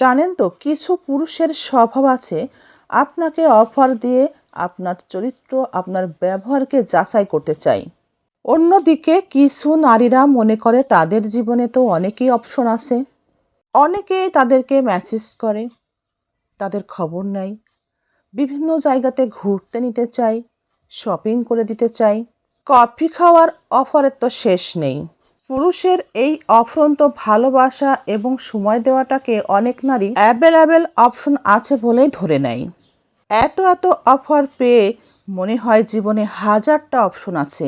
জানেন তো, কিছু পুরুষের স্বভাব আছে। আপনাকে অফার দিয়ে আপনার চরিত্র, আপনার ব্যবহারকে যাচাই করতে চাই। অন্যদিকে কিছু নারীরা মনে করে তাদের জীবনে তো অনেকেই অপশন আছে। অনেকেই তাদেরকে মেসেজ করে, তাদের খবর নেয়। বিভিন্ন জায়গাতে ঘুরতে নিতে চাই শপিং করে দিতে চাই কফি খাওয়ার অফারের তো শেষ নেই। পুরুষের এই অফরন্ত ভালোবাসা এবং সময় দেওয়াটাকে অনেক নারী অ্যাভেলেবেল অপশন আছে বলেই ধরে নেয়। এত এত অফার পেয়ে মনে হয় জীবনে হাজারটা অপশন আছে।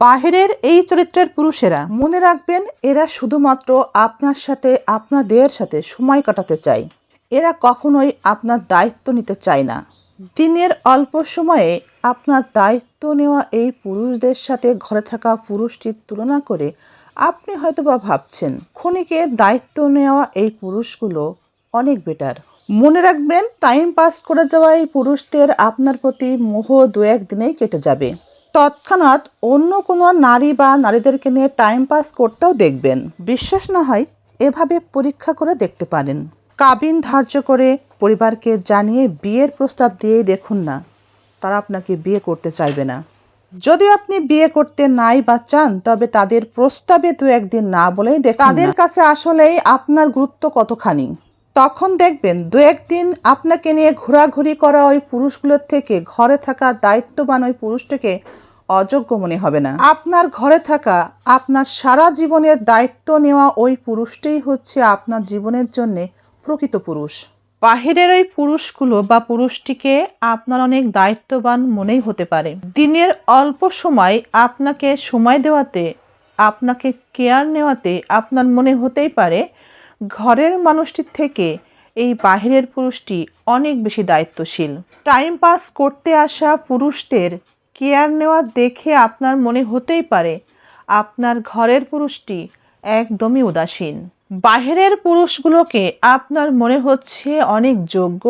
বাহিরের এই চরিত্রের পুরুষেরা মনে রাখবেন, এরা শুধুমাত্র আপনার সাথে আপনাদের সাথে সময় কাটাতে চায়। এরা কখনোই আপনার দায়িত্ব নিতে চায় না। দিনের অল্প সময়ে আপনার দায়িত্ব নেওয়া এই পুরুষদের সাথে ঘরে থাকা পুরুষটির তুলনা করে আপনি হয়তোবা ভাবছেন, ক্ষণিকে দায়িত্ব নেওয়া এই পুরুষগুলো অনেক বেটার মনে রাখবেন টাইম পাস করে যাওয়া এই পুরুষদের আপনার প্রতি মোহ দু এক দিনেই কেটে যাবে। তৎক্ষণাৎ অন্য কোনো নারী বা নারীদেরকে নিয়ে টাইম পাস করতেও দেখবেন। বিশ্বাস না হয় এভাবে পরীক্ষা করে দেখতে পারেন। কাবিন ধার্য করে পরিবারকে জানিয়ে বিয়ের প্রস্তাব দিয়েই দেখুন না, তারা আপনাকে বিয়ে করতে চাইবে না। যদি আপনি বিয়ে করতে নাই বা চান, তবে তাদের প্রস্তাবে দু একদিন না বলেই দেখ তাদের কাছে আসলেই আপনার গুরুত্ব কতখানি? তখন দেখবেন দু একদিন আপনাকে নিয়ে ঘোরাঘুরি করা ওই পুরুষগুলোর থেকে ঘরে থাকা দায়িত্ববান ওই পুরুষটাকে অযোগ্য মনে হবে না। আপনার ঘরে থাকা, আপনার সারা জীবনের দায়িত্ব নেওয়া ওই পুরুষটাই হচ্ছে আপনার জীবনের জন্যে প্রকৃত পুরুষ। বাহিরের ওই পুরুষগুলো বা পুরুষটিকে আপনার অনেক দায়িত্ববান মনেই হতে পারে। দিনের অল্প সময় আপনাকে সময় দেওয়াতে, আপনাকে কেয়ার নেওয়াতে আপনার মনে হতেই পারে ঘরের মানুষটির থেকে এই বাহিরের পুরুষটি অনেক বেশি দায়িত্বশীল। টাইম পাস করতে আসা পুরুষদের কেয়ার নেওয়া দেখে আপনার মনে হতেই পারে আপনার ঘরের পুরুষটি একদমই উদাসীন। বাহিরের পুরুষগুলোকে আপনার মনে হচ্ছে অনেক যোগ্য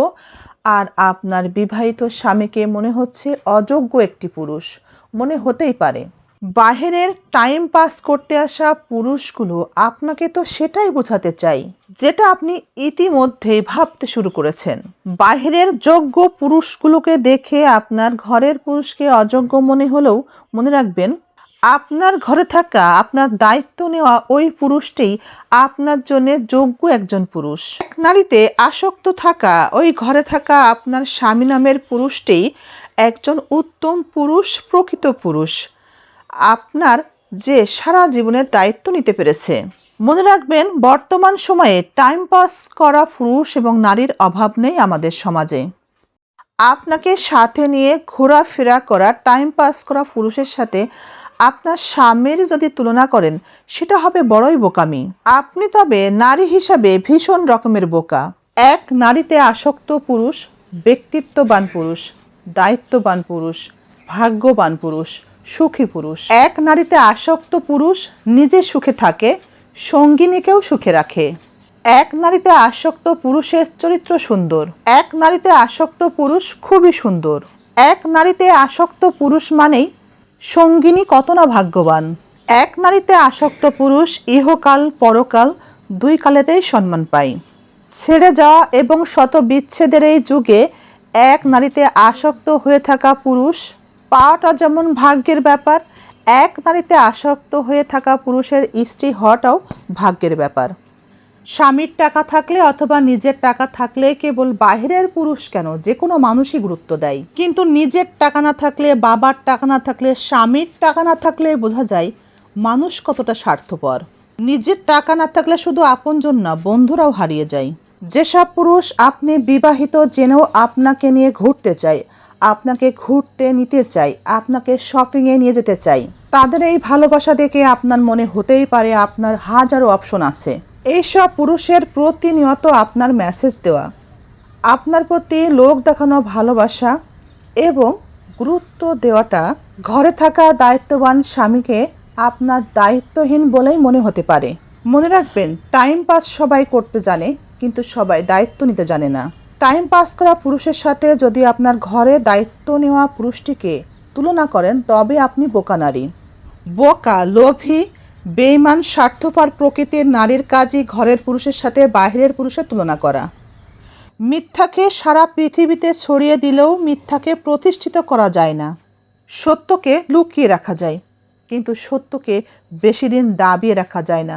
আর আপনার বিবাহিত স্বামীকে মনে হচ্ছে অযোগ্য একটি পুরুষ। মনে হতেই পারে। বাহিরের টাইম পাস করতে আসা পুরুষগুলো আপনাকে তো সেটাই বোঝাতে চাই, যেটা আপনি ইতিমধ্যেই ভাবতে শুরু করেছেন। বাহিরের যোগ্য পুরুষগুলোকে দেখে আপনার ঘরের পুরুষকে অযোগ্য মনে হলেও মনে রাখবেন আপনার ঘরে থাকা, আপনার দায়িত্ব নেওয়া ওই পুরুষটি আপনার জন্য যোগ্য একজন পুরুষ। এক নারীতে আসক্ত থাকা, ওই ঘরে থাকা আপনার স্বামী নামের পুরুষটি একজন উত্তম পুরুষ, প্রকৃত পুরুষ। আপনার যে সারা জীবনের দায়িত্ব নিতে পেরেছে। মনে রাখবেন, বর্তমান সময়ে টাইম পাস করা পুরুষ এবং নারীর অভাব নেই আমাদের সমাজে। আপনাকে সাথে নিয়ে ঘোরাফেরা করা টাইম পাস করা পুরুষের সাথে আপনার স্বামীর যদি তুলনা করেন, সেটা হবে বড়ই বোকামি। আপনি তবে নারী হিসাবে ভীষণ রকমের বোকা। এক নারীতে আসক্ত পুরুষ, ব্যক্তিত্ববান পুরুষ, দায়িত্ববান পুরুষ, ভাগ্যবান পুরুষ, সুখী পুরুষ। এক নারীতে আসক্ত পুরুষ নিজে সুখে থাকে, সঙ্গিনীকেও সুখে রাখে। এক নারীতে আসক্ত পুরুষের চরিত্র সুন্দর। এক নারীতে আসক্ত পুরুষ খুবই সুন্দর। এক নারীতে আসক্ত পুরুষ মানেই সঙ্গিনী কত না ভাগ্যবান। এক নারীতে আসক্ত পুরুষ ইহকাল পরকাল দুই কালেতেই সম্মান পায়। ছেড়ে যাওয়া এবং শত বিচ্ছেদের এই যুগে এক নারীতে আসক্ত হয়ে থাকা পুরুষ পাওয়াটা যেমন ভাগ্যের ব্যাপার, এক নারীতে আসক্ত হয়ে থাকা পুরুষের স্ত্রী হওয়াটাও ভাগ্যের ব্যাপার। স্বামীর টাকা থাকলে অথবা নিজের টাকা থাকলে কেবল বাহিরের পুরুষ কেন? যে কোনো মানুষই গুরুত্ব দেয়। কিন্তু নিজের টাকা না থাকলে, বাবার টাকা না থাকলে, স্বামীর টাকা না থাকলে বোঝা যায় মানুষ কতটা স্বার্থপর। নিজের টাকা না থাকলে শুধু আপনজন না, বন্ধুরাও হারিয়ে যায়। যেসব পুরুষ আপনি বিবাহিত জেনেও আপনাকে নিয়ে ঘুরতে চায়, আপনাকে ঘুরতে নিতে চাই আপনাকে শপিংয়ে নিয়ে যেতে চাই তাদের এই ভালোবাসা দেখে আপনার মনে হতেই পারে আপনার হাজারো অপশন আছে। এইসব পুরুষের প্রতিনিয়ত আপনার মেসেজ দেওয়া, আপনার প্রতি লোক দেখানো ভালোবাসা এবং গুরুত্ব দেওয়াটা ঘরে থাকা দায়িত্ববান স্বামীকে আপনার দায়িত্বহীন বলেই মনে হতে পারে। মনে রাখবেন টাইম পাস সবাই করতে জানে, কিন্তু সবাই দায়িত্ব নিতে জানে না। টাইম পাস করা পুরুষের সাথে যদি আপনার ঘরে দায়িত্ব নেওয়া পুরুষটিকে তুলনা করেন, তবে আপনি বোকা নারী। বোকা, লোভী বেইমান স্বার্থপর প্রকৃতির নারীর কাজই ঘরের পুরুষের সাথে বাইরের পুরুষের তুলনা করা। মিথ্যাকে সারা পৃথিবীতে ছড়িয়ে দিলেও মিথ্যাকে প্রতিষ্ঠিত করা যায় না। সত্যকে লুকিয়ে রাখা যায়, কিন্তু সত্যকে বেশি দিন দাবিয়ে রাখা যায় না।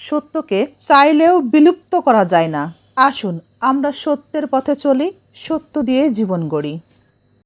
সত্যকে চাইলেও বিলুপ্ত করা যায় না। আসুন, আমরা সত্যের পথে চলি, সত্য দিয়ে জীবন গড়ি।